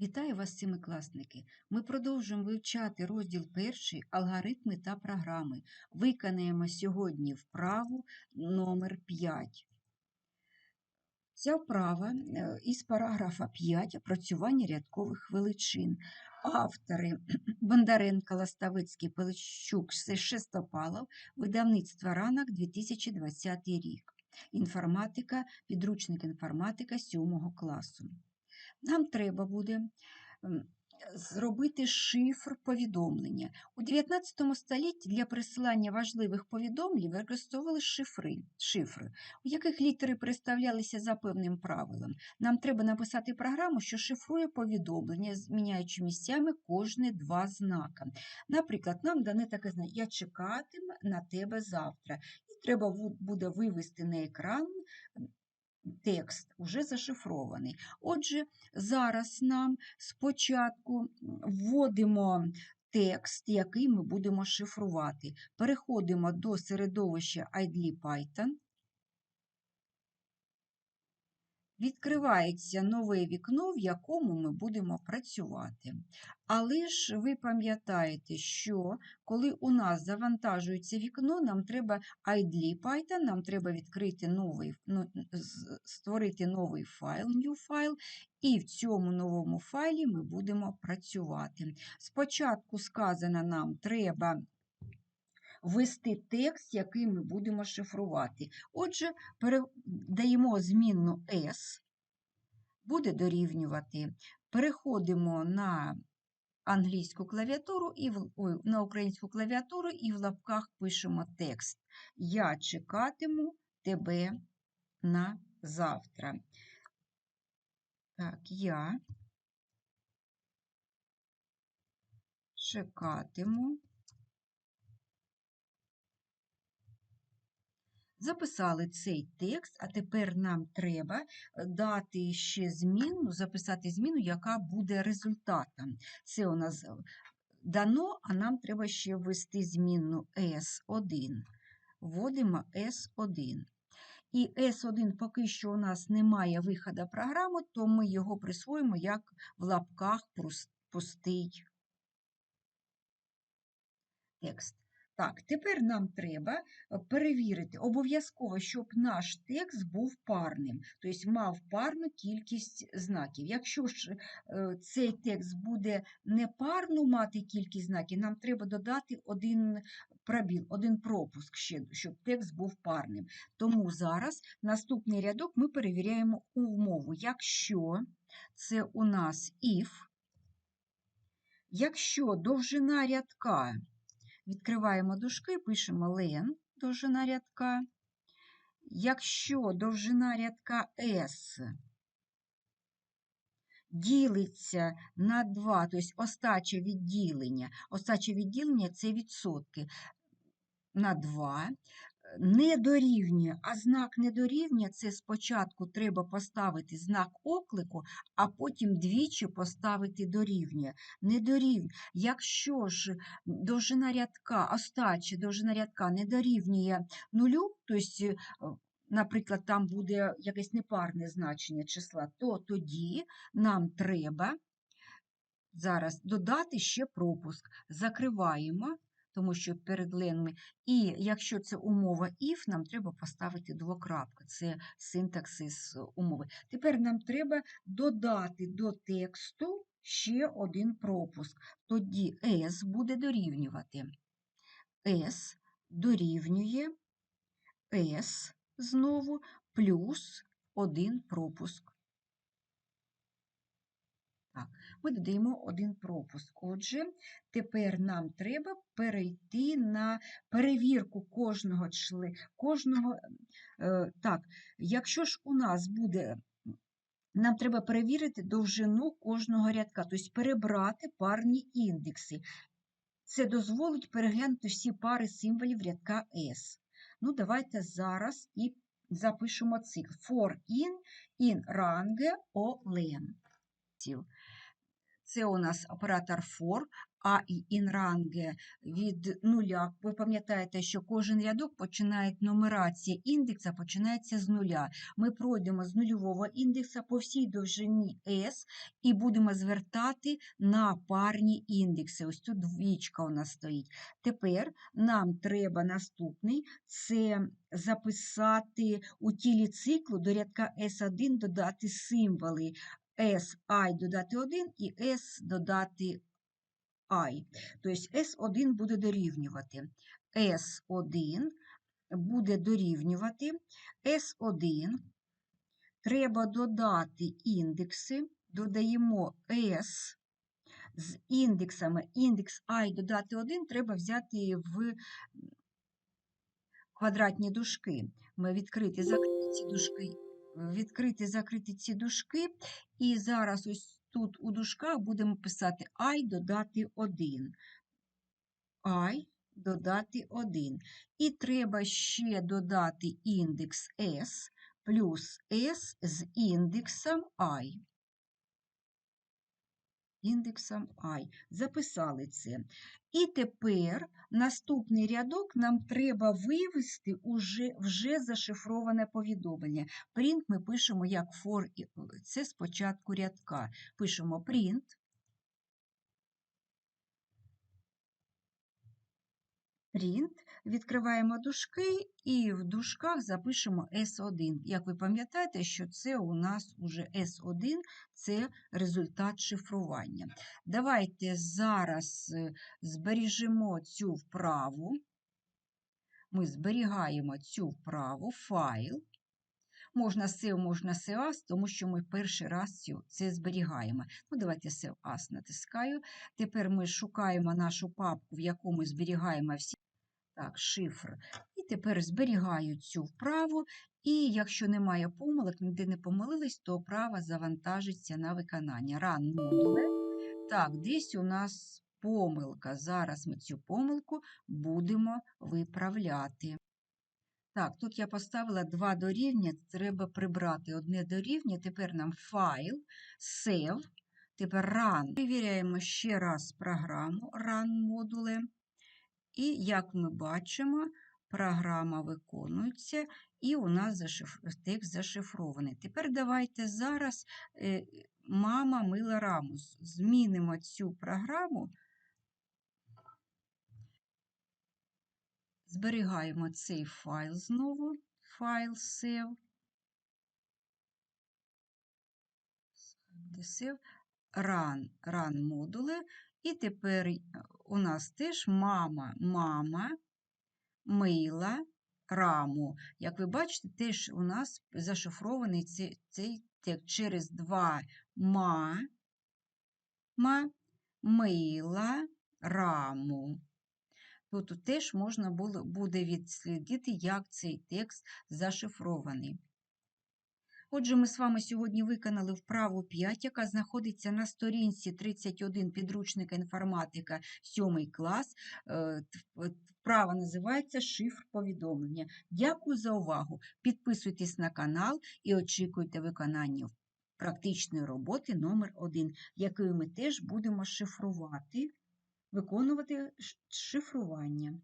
Вітаю вас, семикласники! Ми продовжуємо вивчати розділ перший алгоритми та програми. Виконаємо сьогодні вправу номер 5. Ця вправа е, із параграфа 5 опрацювання рядкових величин. Автори Бондаренко, Ластавицький, Пелищук, Шестопалов, видавництво ранок 2020 рік. Інформатика, підручник інформатика 7 класу. Нам треба буде зробити шифр повідомлення. У 19 столітті для присилання важливих повідомлень використовували шифри, шифри, у яких літери переставлялися за певним правилом. Нам треба написати програму, що шифрує повідомлення, зміняючи місцями кожні два знака. Наприклад, нам дане таке знання Я чекатиму на тебе завтра. І треба буде вивести на екран текст, уже зашифрований. Отже, зараз нам спочатку вводимо текст, який ми будемо шифрувати. Переходимо до середовища IDLE Python. Відкривається нове вікно, в якому ми будемо працювати. Але ж ви пам'ятаєте, що коли у нас завантажується вікно, нам треба IDLE Python, нам треба відкрити новий, ну, створити новий файл, new файл, і в цьому новому файлі ми будемо працювати. Спочатку сказано, нам треба ввести текст, який ми будемо шифрувати. Отже, передаємо змінну S, буде дорівнювати. Переходимо на англійську клавіатуру і в, ой, на українську клавіатуру і в лапках пишемо текст. Я чекатиму тебе на завтра. Так, я чекатиму. Записали цей текст, а тепер нам треба е, дати ще зміну, записати зміну, яка буде результатом. Це у нас е, дано, а нам треба ще ввести змінну S1. Вводимо S1. І S1 поки що у нас немає виходу програми, то ми його присвоїмо як в лапках пустий текст. Так, тепер нам треба е, перевірити обов'язково, щоб наш текст був парним, тобто мав парну кількість знаків. Якщо ж е, цей текст буде непарну мати кількість знаків, нам треба додати один пробіл, один пропуск ще, щоб текст був парним. Тому зараз наступний рядок ми перевіряємо умову. Якщо це у нас if, якщо довжина рядка Відкриваємо дужки, пишемо лен довжина рядка. Якщо довжина рядка S ділиться на 2, тобто остаче відділення, остаче відділення це відсотки на 2, не дорівнює, а знак не дорівнює, це спочатку треба поставити знак оклику, а потім двічі поставити дорівнює. Не. Якщо ж довжина рядка, остача довжина рядка не дорівнює нулю, тобто, наприклад, там буде якесь непарне значення числа, то тоді нам треба зараз додати ще пропуск. Закриваємо, тому що перед ленми. І якщо це умова if, нам треба поставити двокрапку. Це синтаксис умови. Тепер нам треба додати до тексту ще один пропуск. Тоді S буде дорівнювати. S дорівнює S знову плюс один пропуск. Так, ми додаємо один пропуск. Отже, тепер нам треба перейти на перевірку кожного члена. Кожного, е, так, якщо ж у нас буде, нам треба перевірити довжину кожного рядка, тобто перебрати парні індекси. Це дозволить переглянути всі пари символів рядка S. Ну, давайте зараз і запишемо цикл. For in in range o len. Це у нас оператор for, а і інранге від нуля. Ви пам'ятаєте, що кожен рядок починає нумерація індекса починається з нуля. Ми пройдемо з нульового індекса по всій довжині S і будемо звертати на парні індекси. Ось тут двічка у нас стоїть. Тепер нам треба наступний це записати у тілі циклу до рядка S1 додати символи SI додати 1 і S додати I. Тобто S1 буде дорівнювати. S1 буде дорівнювати. S1 треба додати індекси, додаємо S з індексами. Індекс I додати 1 треба взяти в квадратні дужки. Ми відкриті, закриті дужки, відкриті, закриті ці дужки, і зараз ось тут у дужках будемо писати I додати 1. I додати 1. І треба ще додати індекс S плюс S з індексом I. Індексом I. Записали це. І тепер наступний рядок нам треба вивести уже, вже зашифроване повідомлення. Print ми пишемо як for, це спочатку рядка. Пишемо print. Print, відкриваємо дужки і в дужках запишемо S1. Як ви пам'ятаєте, що це у нас уже S1 це результат шифрування. Давайте зараз е, збережемо цю вправу. Ми зберігаємо цю вправу, файл. Можна save, можна as, тому що ми перший раз це зберігаємо. Ну, давайте as натискаю. Тепер ми шукаємо нашу папку, в яку ми зберігаємо всі так, шифр. І тепер зберігаю цю вправу. І якщо немає помилок, ніде не помилились, то вправа завантажиться на виконання. Run модуле. Так, десь у нас помилка. Зараз ми цю помилку будемо виправляти. Так, тут я поставила два дорівня, треба прибрати одне дорівня. Тепер нам файл, save. Тепер run. Перевіряємо ще раз програму run модуле. І, як ми бачимо, програма виконується, і у нас текст зашифрований. Тепер давайте зараз е, мама мила раму. З- Змінимо цю програму. Зберігаємо цей файл знову, файл save. Save. Run, run модули. І тепер у нас теж мама, мама, мила, раму. Як ви бачите, теж у нас зашифрований цей, цей текст через два ма, ма, мила, раму. Тут теж можна буде відслідити, як цей текст зашифрований. Отже, ми з вами сьогодні виконали вправу 5, яка знаходиться на сторінці 31 підручника інформатика 7 клас. Е, Вправа називається Шифр повідомлення. Дякую за увагу. Підписуйтесь на канал і очікуйте виконання практичної роботи номер 1 якою ми теж будемо шифрувати, виконувати шифрування.